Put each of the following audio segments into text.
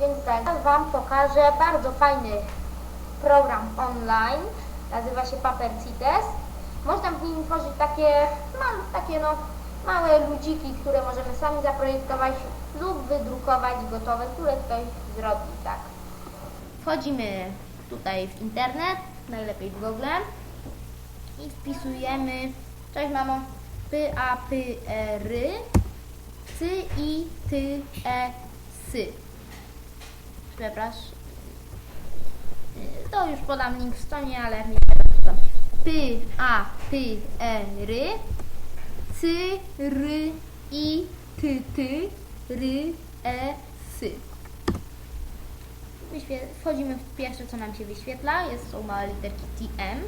Więc tak, Wam pokażę bardzo fajny program online. Nazywa się Papercites. Można w nim tworzyć takie, ma, takie no, małe ludziki, które możemy sami zaprojektować lub wydrukować gotowe, które ktoś zrobi, tak. Wchodzimy tutaj w internet, najlepiej w Google i wpisujemy, cześć mamo, p a p e r c i t e sy. Przepraszam. Y, To już podam link w stronie, ale nie teraz podam. P a p e r c r i t t r e sy. Wchodzimy w pierwsze, co nam się wyświetla. Jest, są małe literki TM.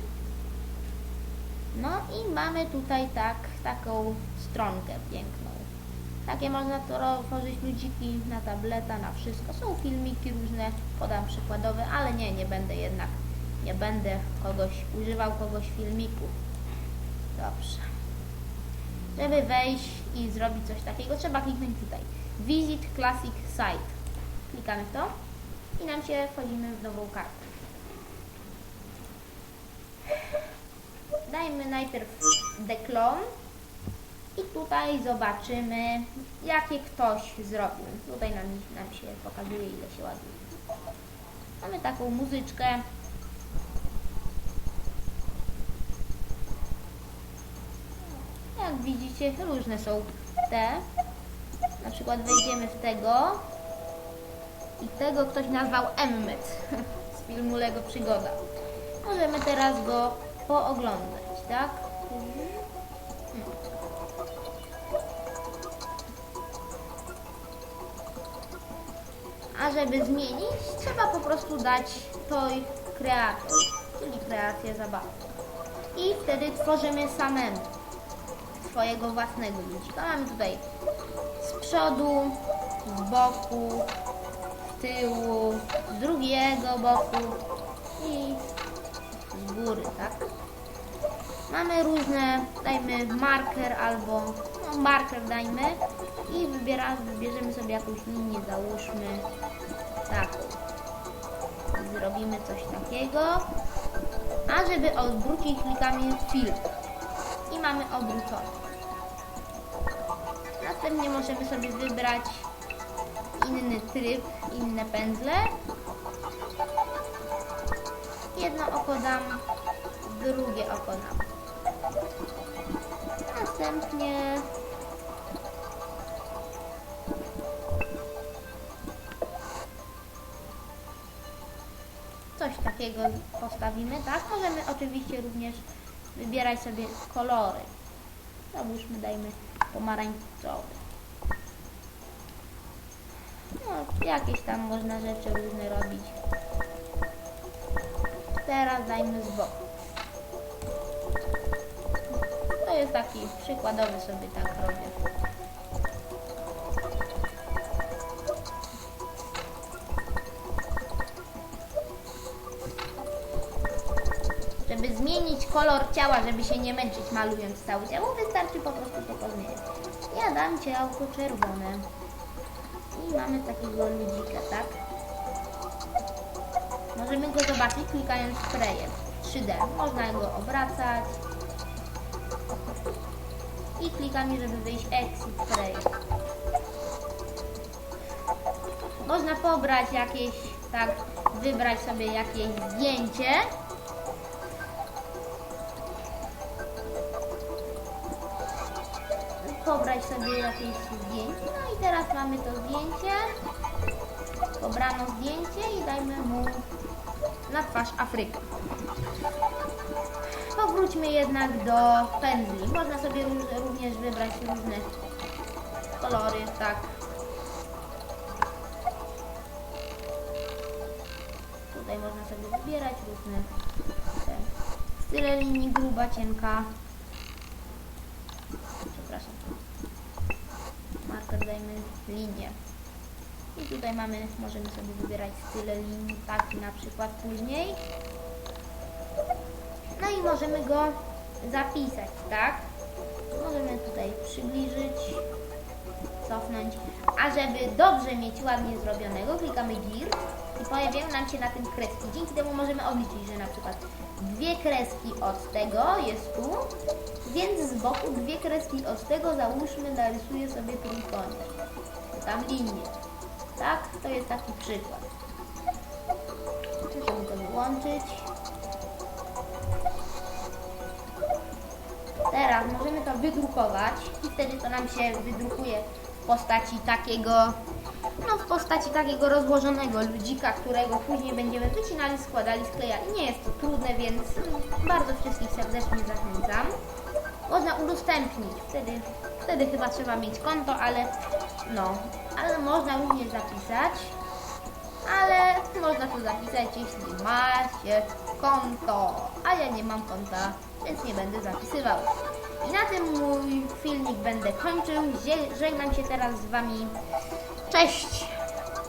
No i mamy tutaj tak, taką stronkę piękną. Takie można tworzyć ludziki na tableta, na wszystko. Są filmiki różne, podam przykładowe, ale nie, nie będę jednak, nie będę kogoś, używał kogoś filmiku. Dobrze. Żeby wejść i zrobić coś takiego, trzeba kliknąć tutaj. Visit Classic Site. Klikamy w to i nam się wchodzimy w nową kartę. Dajmy najpierw deklon i tutaj zobaczymy, jakie ktoś zrobił. Tutaj nam, nam się pokazuje, ile się ładuje. Mamy taką muzyczkę. Jak widzicie, różne są te. Na przykład wejdziemy w tego i tego ktoś nazwał Emmet z filmu Lego Przygoda. Możemy teraz go pooglądać, tak? A żeby zmienić, trzeba po prostu dać toj kreator, czyli kreację zabawy. I wtedy tworzymy samemu swojego własnego ludzika. Mamy tutaj z przodu, z boku, z tyłu, z drugiego boku i z góry, tak? Mamy różne, dajmy marker albo no, marker dajmy i wybiera, wybierzemy sobie jakąś linię, załóżmy taką. Zrobimy coś takiego. A żeby odwrócić, klikamy film i mamy odwrócony. Następnie możemy sobie wybrać inny tryb, inne pędzle. Jedno oko dam, drugie oko dam. Następnie coś takiego postawimy, tak? Możemy oczywiście również wybierać sobie kolory. Załóżmy, dajmy pomarańczowy. No, jakieś tam można rzeczy różne robić. Teraz dajmy z boku. Taki przykładowy sobie tak robię. Żeby zmienić kolor ciała, żeby się nie męczyć malując całe ciało, wystarczy po prostu to pozmieniać. Ja dam ciałko czerwone. I mamy takiego ludzika, tak? Możemy go zobaczyć klikając sprayem 3D. Można go obracać. I klikamy, żeby wyjść exit spray. Można pobrać jakieś, tak, wybrać sobie jakieś zdjęcie. Pobrać sobie jakieś zdjęcie. No i teraz mamy to zdjęcie. Pobrano zdjęcie i dajmy mu na twarz Afrykę. Powróćmy jednak do pędzli. Można sobie również wybrać różne kolory, tak. Tutaj można sobie wybierać różne style linii, gruba, cienka. Przepraszam. Marker dajmy linię. I tutaj mamy, możemy sobie wybierać style linii, taki na przykład później. Możemy go zapisać, tak? Możemy tutaj przybliżyć. cofnąć. A żeby dobrze mieć ładnie zrobionego, klikamy GIR i pojawiają nam się na tym kreski. Dzięki temu możemy obliczyć, że na przykład dwie kreski od tego jest tu, więc z boku dwie kreski od tego załóżmy narysuję sobie trójkąt. Tam linię. Tak? To jest taki przykład. Możemy to wyłączyć. Teraz możemy to wydrukować i wtedy to nam się wydrukuje w postaci takiego, no w postaci takiego rozłożonego ludzika, którego później będziemy wycinali, składali, sklejali. Nie jest to trudne, więc bardzo wszystkich serdecznie zachęcam. Można udostępnić, wtedy, wtedy chyba trzeba mieć konto, ale no, ale można również zapisać ale można to zapisać, jeśli macie konto, a ja nie mam konta, więc nie będę zapisywał. I na tym mój filmik będę kończył. Żegnam się teraz z Wami. Cześć!